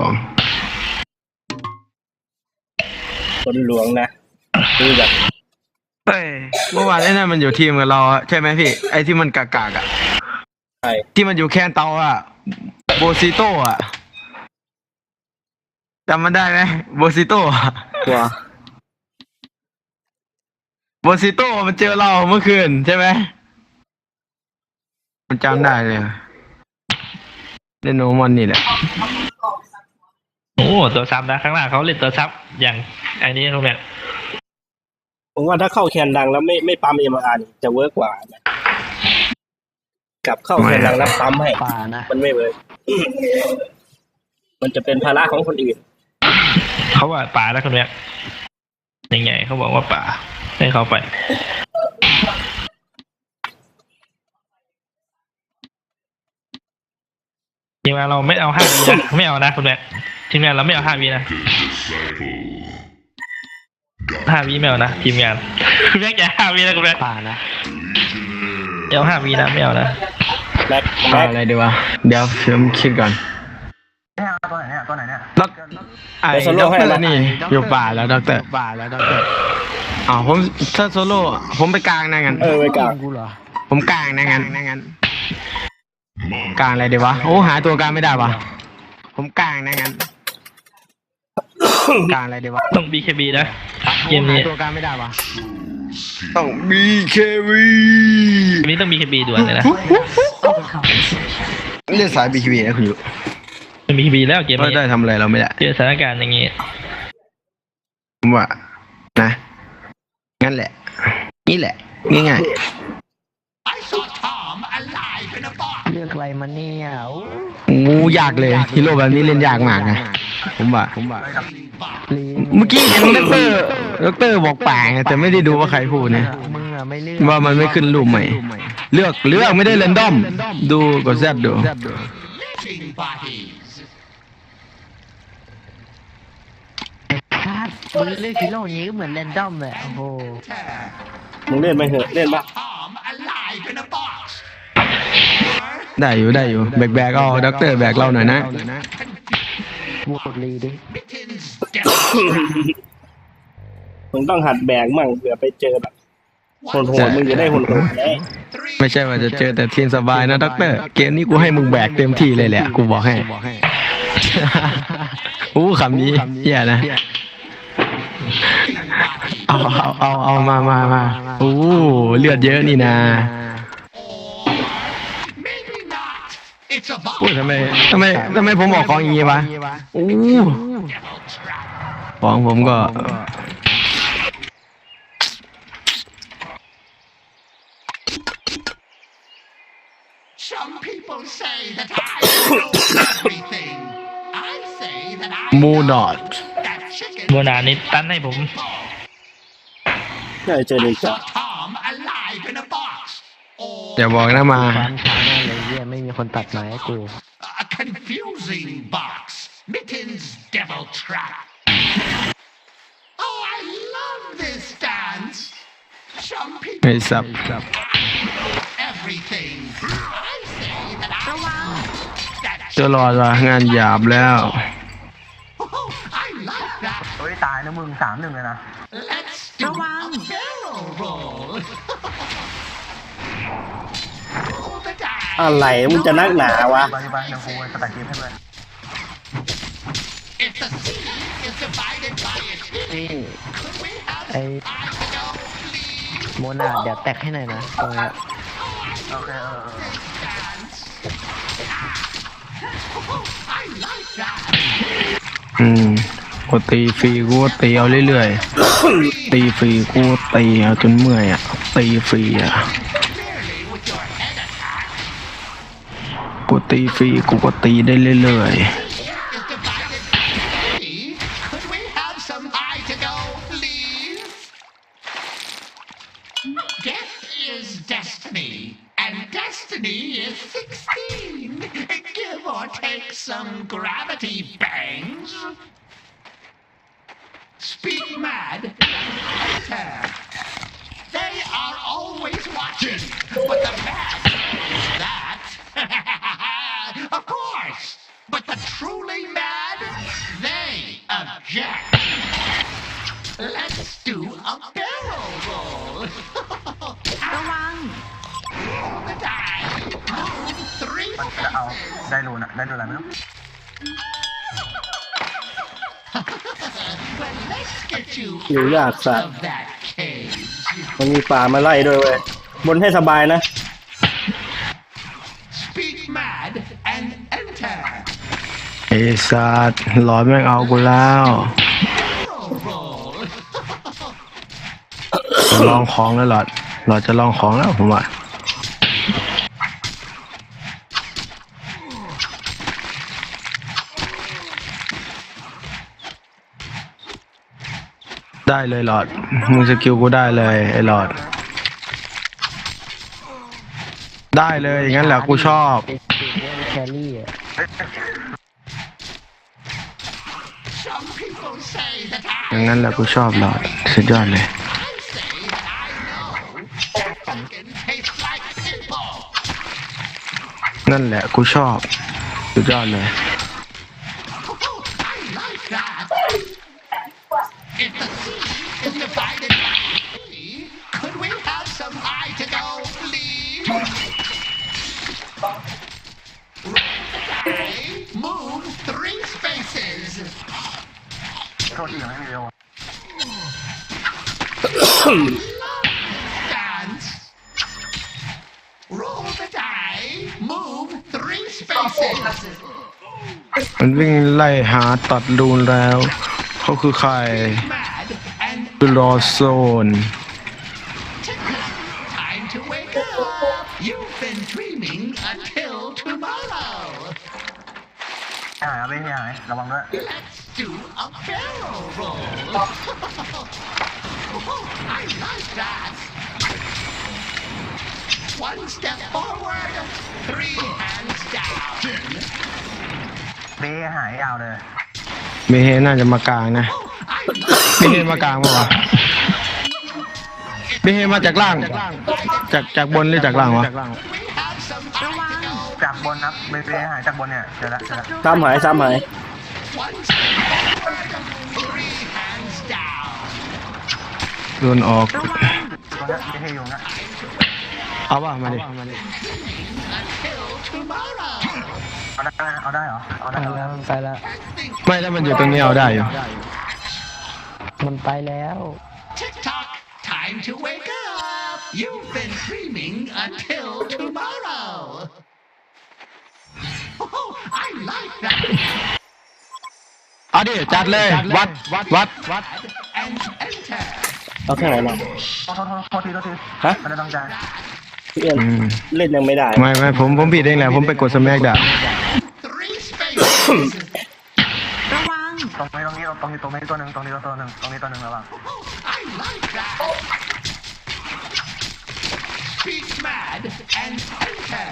ลวง คนหลวงนะคือแบบเฮ้ยเมื่อวานไอ้นั่นมันอยู่ทีมกับเราอะใช่ไหมพี่ ไอ้ที่มันกากๆอะใช่ที่มันอยู่แคนเตาอะโบซิโตอะจำมันได้ไหมโบซิโตอะตัวโบซิโตมันเจอเราเมื่อคืนใช่ไหมมันจำได้เลยเล่นโนมอนนี่แหละ โอ้ตัวซับนะข้างหน้าเขาเล่นตัวซับอย่างอันนี้เขาแบบผมว่าถ้าเข้าแคนดังแล้วไม่ไม่ปั๊มเอ็มอาร์จะเวิร์กกว่านะกลับเข้าแคนดังแล้วปั๊มให้ป่านะมันไม่เวิร์กมันจะเป็นภาระของคนอื่น เขาว่าป่าแล้วคนแบบยังไงเขาบอกว่าป่าให้เขาไปทีมงานเราไม่เอาห้าวีนะไม่เอานะคุณแม่ ทีมงานเราไม่เอาห้าวีนะห้าวีไม่เอานะทีมงานคุณแม่แกห้าวีนะคุณแม่ป่านะไม่เอาห้าวีนะไม่เอานะแม็กเอาแม็กอะไรดีวะเดี๋ยวผมคิดก่อนเนี่ยตัวไหนเนี่ยตัวไหนเนี่ยด็อกไอ้ด็อกเตอร์นี่อยู่ป่าแล้วด็อกเตอร์ป่าแล้วด็อกเตอร์อ๋อผมถ้าโซโล่ผมไปกลางนะงั้นเออไว้กลางกูเหรอผมกลางนะงั้นนะงั้นกลางอะไรดีวะโอ้หาตัวกลางไม่ได้วะผมกลางนะงั้น กลางอะไรดีวะต้อง BKB นะ เกมหานี้ตัวกลางไม่ได้วะต้อง BKB เกมนี้ต้อง BKB ด่วนเลยนะเล่นสาย BKB นะคุณอยู่ต้อง BKB แล้วเกมไม่นี้ได้ทำอะไรเราไม่ได้เจอสถานการณ์อย่างงี้ผมว่านะงั้นแหละ นี่แหละง่ายเลือกอะไรมาเนี่ยโอ้ๆงูยากเลยฮีโร่แบบนี้เล่นยากมากนะผมว่าผมว่าลีนเมื่อกี้เห็นด็อกเตอร์ด็อกเตอร์บอกป่าไงแต่ไม่ได้ดูว่าใครพูดนะมึงอะไม่เลือกว่ามันไม่ขึ้นรูปใหม่ เลือกเลือกไม่ได้เรนดอม ดูกดแซดดูคาดมึงเลือกฮีโร่อย่างนี้ก็เหมือนแรนดอมเลยโอ้โหมึงเล่นไหมเหอะเล่นปะ ได้อยู่ได้อยู่แบกแบกเอาด็อกเตอร์แบกเราหน่อยนะโหวตลีดิมึงต้องหัดแบกมั่งเผื่อไปเจอแบบโหดๆมึงจะได้โหดๆได้ไม่ใช่ว่าจะเจอแต่ทีมสบายนะด็อกเตอร์ เกมนี้กูให้มึงแบกเต็มที่เลยแหละ กูบอกให้อู้คำนี้แย่นะเอาเอาเอาเอามามามาอู้เลือดเยอะนี่นะ อู้ทำไมทำไมทำไมผมบอกของอย่างงี้วะอู้ของผมก็ Some people say that I know everything. I say that I มูนอด that chicken โมนานี่ตันให้ผม ใช่เจอเด็กจ้ะ Tom alive in a box. Or อย่าบอกนะมาความช้าแน่ คนตัดไม้ให้กู a confusing box. Mittens devil trap. Oh, I love this dance. Some ไอ้ people สับ everything. I say that I that เจะรอดว่ะงานหยาบแล้ว Oh, I like that. เฮ้ยตายนะมึงสามหนึ่งเลยนะ อะไรมึงจะนักหนาวะ ไปไปเดี๋ยวกูสตัดเกมให้เลย If the sea is divided by its นี่ could we have ไอ้ I know, please? โมนาเดี๋ยวแตกให้หน่อยนะตรงเนี้ยโอเคเออ Dance. Oh, I like that. อืมกูตีฟรีกูก็ตีเอาเรื่อยๆ ตีฟรีกูก็ตีเอาจนเมื่อยอะตีฟรีอะ กูตีฟรีกูก็ตีได้เรื่อย is divided by three. Could we have some eye to go, please? Death is destiny, of course. But the truly mad, they object. Let's do a barrel roll. Die. Move three เอาได้โดนอะได้โดนอะไรไม่รู้ Well, let's get you หิวยากสัตว์ out of that cage. มันมีป่ามาไล่ด้วยเว้ยบนให้สบายนะ ไอ้สัตว์หลอดแม่งเอากูแล้วจะลองของแล้วหลอดหลอดจะลองของแล้วผมว่าได้เลยหลอดมึงสกิลกูได้เลยไอ้หลอด ได้เลยอย่างนั้นแหละกูชอบแครี่ อะ Some people say that อ I ย่างนั้นแหละกูชอบหลอดสุดยอดเลย I say that I know. Pumpkin tastes like people. นั่นแหละกูชอบสุดยอดเลย โทษทียังไม่มีเร็ว Dance. Roll the die. Move three spaces. มันวิ่งไล่หาตัดรูนแล้ว เขาคือใคร Mad and คือรอโซน time to wake up. You've been dreaming until tomorrow. หายเอาไปหายระวังด้วย Let's do a barrel roll. oh, I like that. One step forward, three hands down. เบ้หายยาวเลย เมเฮน่าจะมากลางนะ I เมเฮมากลางปะวะเมเฮมาจากล่าง จากจากบนหรือจากล่างวะ we have some time to go. จากบนครับเบ้หายจากบนเนี่ยเจอแล้วเจอแล้วซ้ำหายซ้ำหาย One step โดนออกตัวเนี้ยเบ้อยู่นะเอาป่ะมาดิ Until tomorrow. เอาได้นะเอาได้เหรอ เอาไปได้เอาแล้ได้วมันไปแล้ว ไม่ถ้ามันอยู่ตรงนี้เอาได้อยู่ มันไปแล้ว Tick tock, time to wake up. You've been dreaming until tomorrow. Oh, I like that. เอาดิจัดเลย วัด วัด วัดวัด And enter. เอาข้างไหนมาโทษโทษโทษโทษทีโทษทีฮะ ไม่ได้ตั้งใจพี่เอ็นอืม เล่นยังไม่ได้ ไม่ไม่ผมผมผิดเองแหละผมไปกดสมักดับ Three spaces. ตรงนี้ตรงนี้ตรงนี้ตรงนี้ตัวหนึ่งตรงนี้ตัวหนึ่งตรงนี้ตัวหนึ่งระวัง I like that. Speak mad and enter.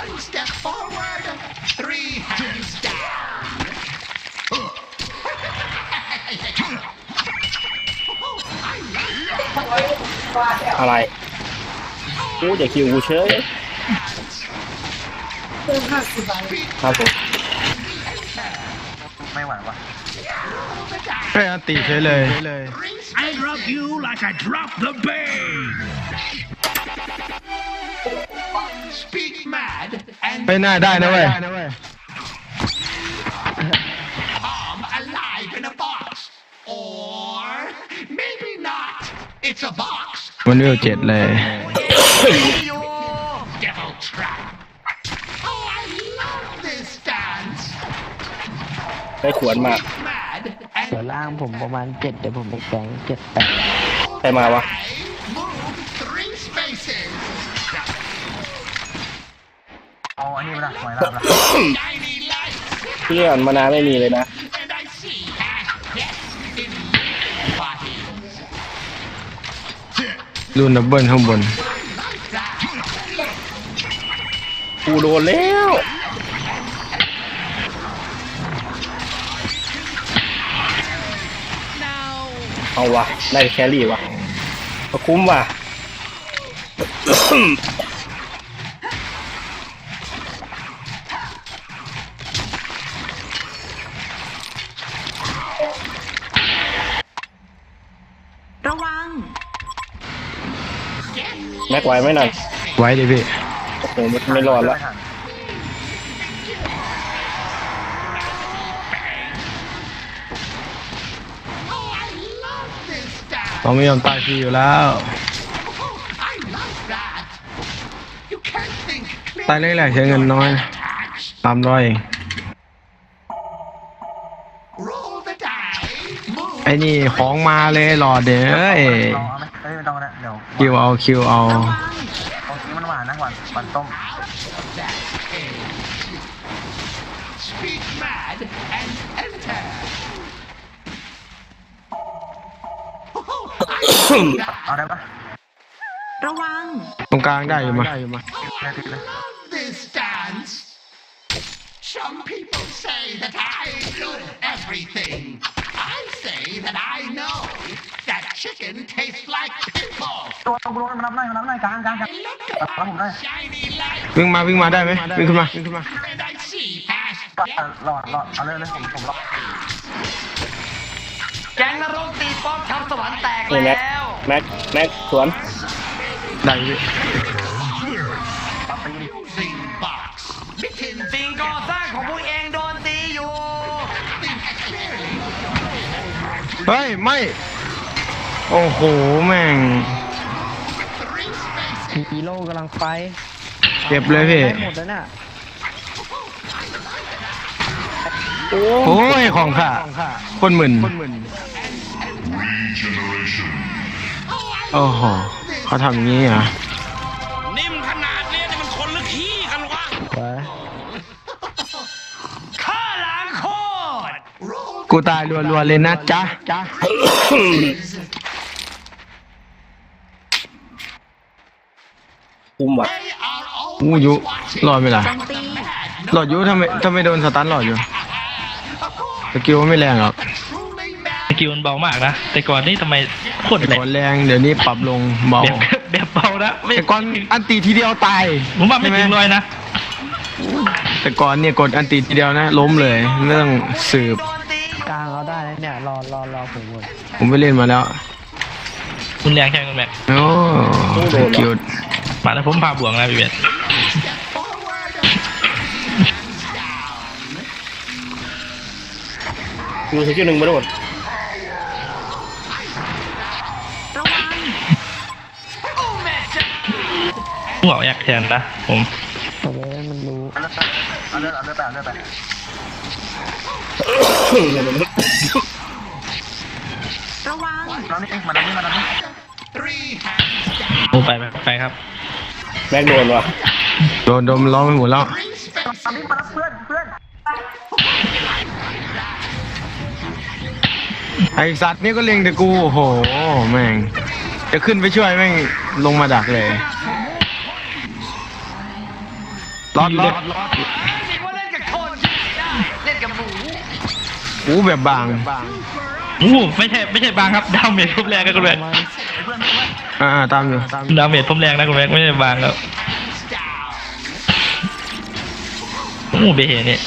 One step forward, three hands down. I like อะไรกูจะคิวกูเฉยครับผมไม่ไหวว่ะเฮ้ยอันตีเฉยเลย three I drop you like I drop the bane. Speak mad and ไปหน้าได้นะเว้ย มันเวลเจ็ดเลย Devil trap. Oh, I love this dance. ได้ขวนมาก Mad เดี๋ยว and ล่างผมประมาณเจ็ดเดี๋ยวผมไปแกงเจ็ดแปด ใครมาวะ I move three spaces. เอาอันนี้ไปละไหวแล้วละ Shiny lights. พี่เอ็นมานานไม่มีเลยนะ รูนดับเบิลข้างบน กูโดนแล้ว เอาวะ ได้แครี่วะก็คุ้มว่ะระ แม็กไว้ไหมน่ะไว้ดิพี่โอ้โหไม่ไม่รอดละต้องไม่ยอมตายฟรีอยู่แล้วตายเล็กแหละใช้เงินน้อยตามร้อยไอ้นี่ของมาเลยหลอดเด้อ เอ้ยลองเอาไหมเอ้ยไม่ต้องก็ได้เดี๋ยวคิวเอาคิวเอาระวังเอาซีมันหวานนะหวานหวานต้ม That is. Speak mad and enter. Oh, I เอาได้ปะระวัง ตรงกลางได้อยู่มั้ยได้ติดเลย this dance. Some people say that I do everything. I say that I know that chicken tastes like people. ตัวตัวตัวมันรับได้มันรับได้กลางกลางกลาง Look รับ at ผมได้ my shiny light, วิ่งมาวิ่งมาได้ไหมวิ่งขึ้นมาวิ่งขึ้นมา and I see past รอดรอดเอาเลยเลยผมผมรอดแกงนรกตีป้อมทำสวรรค์แตกนี่แม็กแล้ว แม็กแม็กสวนได้พี่ปับตีดิ using box. Mittens สิ่งก่อสร้างของพวกเองโดนตีอยู่ think clearly. เฮ้ยไม่ โอ้โห แม่ง Three spaces. ฮีโร่กำลังไปเก็บเลยพี่หมดแล้วน่ะโอ้ยของข้าคนหมื่นโอ้โหเขาทำอย่างนี้เหรอะนิ่มขนาดเนี้ยนี่มันคนหรือขี้กันวะข้าล้างโคตร Roll กูตายรัวๆเลยนะจ๊ะจ๊ะ คุมว่ะ They are อู้ always ยุ watching. รอดไหมล่ะโจมตีหลอดยุทำไมทำไมโดนสตันหลอดอยู่ Of course, สกิลไม่แรงหรอก truly สกิลมันเบามากนะ แต่ก่อนนี่ทำไมโคตรแต่แหลกก่อนแรงเดี๋ยวนี้ปรับลงเบาแบบแบบเบานะไม่แต่ก่อนอันตีทีเดียวตายผมว่าไม่ใช่ถึงหร้อยนะแต่ก่อนเนี่ยกดอันตีทีเดียวนะ ล้มเลยไม่ต้องสืบโดนตีกลางเอาได้แล้วเนี่ยรอรอรอผมหมดผมไปเล่นมาแล้วคุณแรงใช่ไหมคุณแม่โอ้สกิล มาแล้วผมพาบวกนะพี่เบส forward. Down. ดูสกิลหนึ่งมาโดนระวังผมบอกอยากแทนนะผมเอาเลยเอาเลยเอาเลยไปเอาเลยไประวังเรานี่เองมาดันนี่มาดันนี่ Three hands down. โอ้ไปไปไปครับ แม็กโดนว่ะโดนโดนล้อมไปหมดแล้ว Three spaces. ตอนนี้มาดันเพื่อนเพื่อนไอสัตว์นี่ก็เล็งแต่กูโอ้โหแม่ง จะขึ้นไปช่วยแม่งลงมาดักเลยรอดรอดสิว่าเล่นกับคนเล่นกับหมูกูแบบบาง อู้ไม่ใช่ไม่ใช่บางครับดาเมจผมแรงนะคุณแม่อ่าตามอยู่ตามอยู่ดาเมจผมแรงนะคุณแม่ไม่ใช่บางครับ Down. อู้เบเฮเนี่ย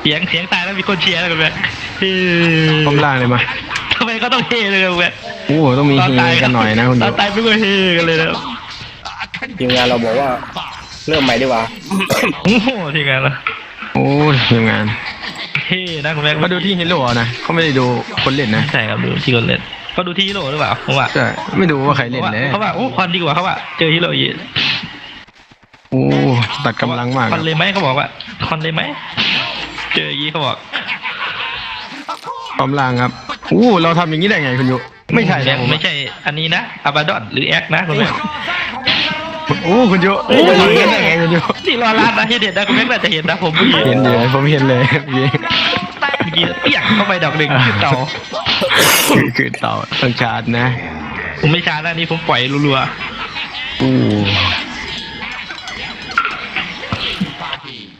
เสียงเสียงตายแล้วมีคนเชียร์นะคุณแม่เฮ้พร้อมล่างเลยมาทำไมก็ต้องเฮเลยคุณแม่โอ้โหต้องมีเฮกันหน่อยนะคุณตดูอนตายไม่ก็เฮกันเลยนะ A ทีมงานเราบอกว่า box. เริ่มใหม่ดีกว่าโอ้โหทีมงานละโอ้ทีมงาน เฮนะคุณแม่มาดูที่ฮีโร่นะเขาไม่ได้ดูคนเล่นนะใช่ครับดูที่คนเล่นก็ดูที่ฮีโร่หรือเปล่าผมว่าใช่ไม่ดูว่าใครเล่นเลยเขาว่าโอ้คอนดีกว่าเขาว่าเจอฮีโร่ยีโอ้ตัดกำลังมากคอนเลยไหมเขาบอกว่าคอนเลยไหมเจอยี้เขาบอกพร้อมล่างครับอู้เราทำอย่างนี้ได้ไงคุณยุไม่ใช่นะผมไม่ใช่ อันนี้นะอาบาดอนหรือแอคนะคุณแม่ โอ้คุณยุไม่ทำอย่างนี้ได้ไงคุณยุที่รอร้านนะเฮเด็ดนะคุณแม่น่าจะเห็นนะผมไม่เห็นเห็นอยู่ผมเห็นเลยเมื่อกี้เมื่อกี้เปี้ยงเข้าไปดอกหนึ่งขึ้นเตาคือคือเต่าต้องชาร์จนะ ผมไม่ช้านะนี่ผมปล่อยรัวอู้ๆ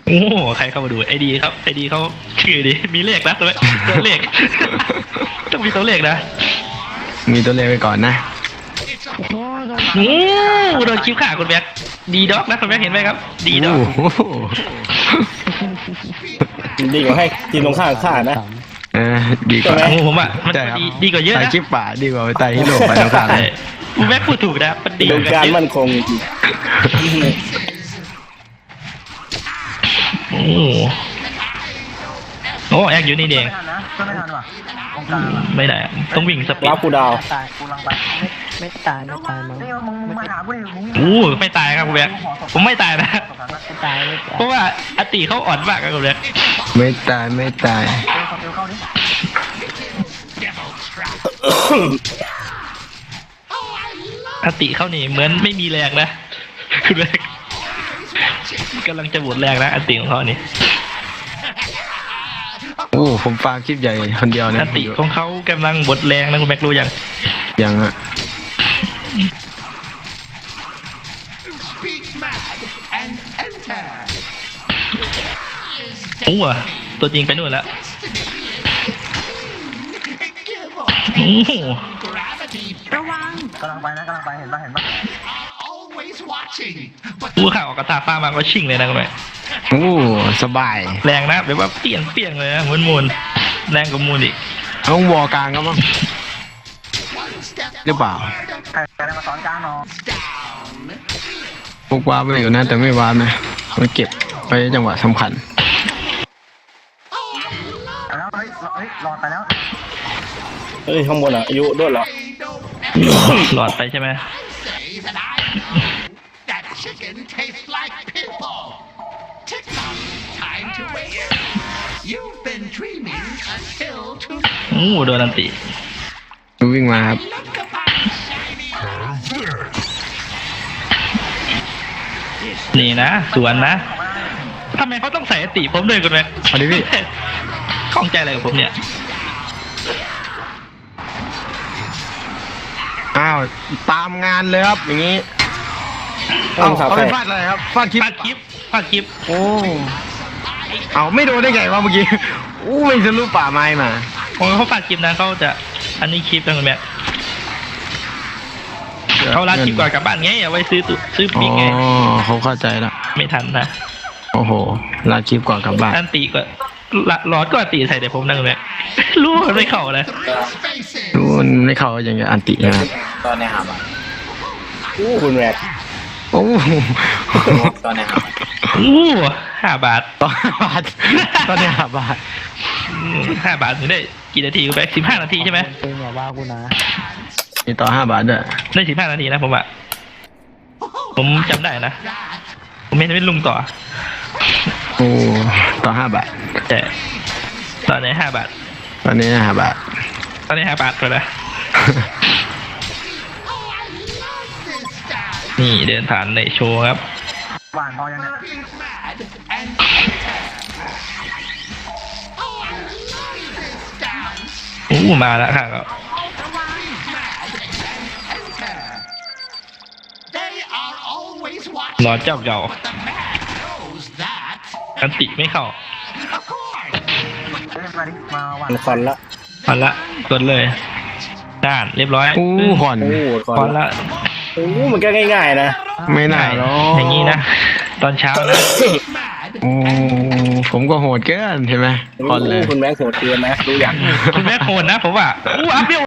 โอ้โหใครเข้ามาดูไอดีครับไอดีเขาชื่อดีมีเลขนะตัวตัวเลขต้องมีตัวเลขนะ มีตัวเลขไปก่อนนะโอ้โหโดนคิ้วขาคุณแม็กดีด็อกนะคุณแม็กเห็นไหมครับ ดีด็อกโอ้โหดีกว่าให้ทีมตรงข้ามฆ่านะเออดีกว่าใช่ไหโอ้โหผมอะมันใช่ครับดีดีกว่าเยอะตายนะคลิปป่าดีกว่าไปตายฮิโร่ไปตรงกลางใช่คุณแม็กพูดถูกนะมันดีดูกว่าการเยอะมั่นคงจริงโอ้โหโอ้แอคอยู่นี่เองไม่ทันนะก็ไม่ทันว่ะตรงกลางอะไม่ได้อะต้องวิ่งสปีรัดบกูดาวตายกูลัง ไปไม่ไม่ตายไม่ตายมั้งนี่มึงมึงมาหากูดิมึงอู้ไม่ตายครับคุณแบกผมไม่ตายนะไม่ตายไม่ตายเพราะว่าอติเขาอ่อนมากครับคุณแบกไม่ตายไม่ตายเอวเอวเข้าดิอติเขานี่เหมือนไม่มีแรงนะคุณแบกกำลังจะหมดแรงนะอติของเขานี่โอ้ผมฟังคลิปใหญ่คนเดียวอนะติของเขากำลังหมดแรงนะคุณแบกรู้ยังยังอะ โอ้อะตัวจริงไปนู่นแล้ว Give โอ้โห gravity. ระวังกำลังไปนะกำลังไปเห็นปะเห็นปะ Always watching, but อู้ข่าวออกกระตาฟ้ามาก็ชิ่งเลยนะคุณแบกโอ้สบาย แรงนะแบบว่าเปลี่ยนเปลี่ยนเลยนะมุนมุนๆแรงกว่ามูลอีกเอาวอลกลางก็มั้ง one step หรือเปล่าใครได้มาสอนกลางเนาะ down. พวกวาร์ปไปอยู่นะ แต่ไม่วาร์ปนะมันเก็บไปจังหวะสำคัญไปแล้วเฮ้ยเฮ้ยรอดไปแล้วเฮ้ยข้างบนอะอายุด้วยเหรอ They don't หลอดไปใช่ไหม say that I know that chicken tastes like people. Tick tock, time to wake. You've been dreaming until tonight. โอ้โดนอันติวิ่งมาครับ นี่นะสวนนะทำไมเขาต้องใส่อันติผมด้วยคุณแม่เอาดิพี่ ข้องใจอะไรกับผมเนี่ย อ้าวตามงานเลยครับ อย่างนี้ต้เอาองสาวเอาแปไปดฟาดอะไรครับฟาดคลิปฟาดคลิปฟาดคลิป โอ้ เอาไม่โดนได้ไงวะเมื่อกี้อู้ไม่ทะลุป่าไม้มา ผมเขาฟาดคลิปนะเขาจะอันนี้คลิปนะคุณแม่ เขารัดคลิปก่อนกลับบ้านไงเอาไว้ซื้อตุซื้ออ๋ปีกไงอเขาเข้าใจแล้วไม่ทันนะโอ้โหลาคลิปก่อนกลับบ้าน อันติก็ละหลอดก็อันติใส่แต่ผมนะคุณแม่รู้ว่ามันไม่เข้านะ spaces. รู้มันไม่เข้าอย่างเงี้ยอันตินะครับอู้คุณแรกโอ้อู้ห้าบาทตอนห้าบาทตอนนี้ห้าบาทอืมห้าบาทถึงได้กี่นาทีคุณแม่สิบห้านาทีใช่ไหมเองอย่าว่ากูนะ มีต่อห้าบาทด้วย ได้สิบห้านาทีนะผมอะผมจำได้นะ ผมไม่ได้เป็นลุงต่อ โอ้ต่อห้าบาท แต่ตอนนี้ห้าบาท ตอนนี้ห้าบาท ตอนนี้ห้าบาทไปแล้ว นี่เดินผ่านในโชว์ครับ หวานพอยังเนี่ย Mad and enter. Oh, I love this dance. อู้มาแล้วค่ะก็ Mad and enter. They are always รอ watching. เจ้าเก่า But the man knows that. อันติไม่เข้า Of course. เฮ้ยมาดิมาหวานมันคอนละเอาละกดเลยด้านเรียบร้อยอู้ห่อนโอ้คอนพอละละโอ้มันก็ง่ายๆนะ ไม่น่าหรอกอย่างนี้นะ ตอนเช้านะ Mad โอ้ผมก็โหดเกินใช่ไหมคอนเลยโคุณแม็กโหดเกินนะดูอย่างคุณแม่โคนนะผมว่าอู้อัพเดียว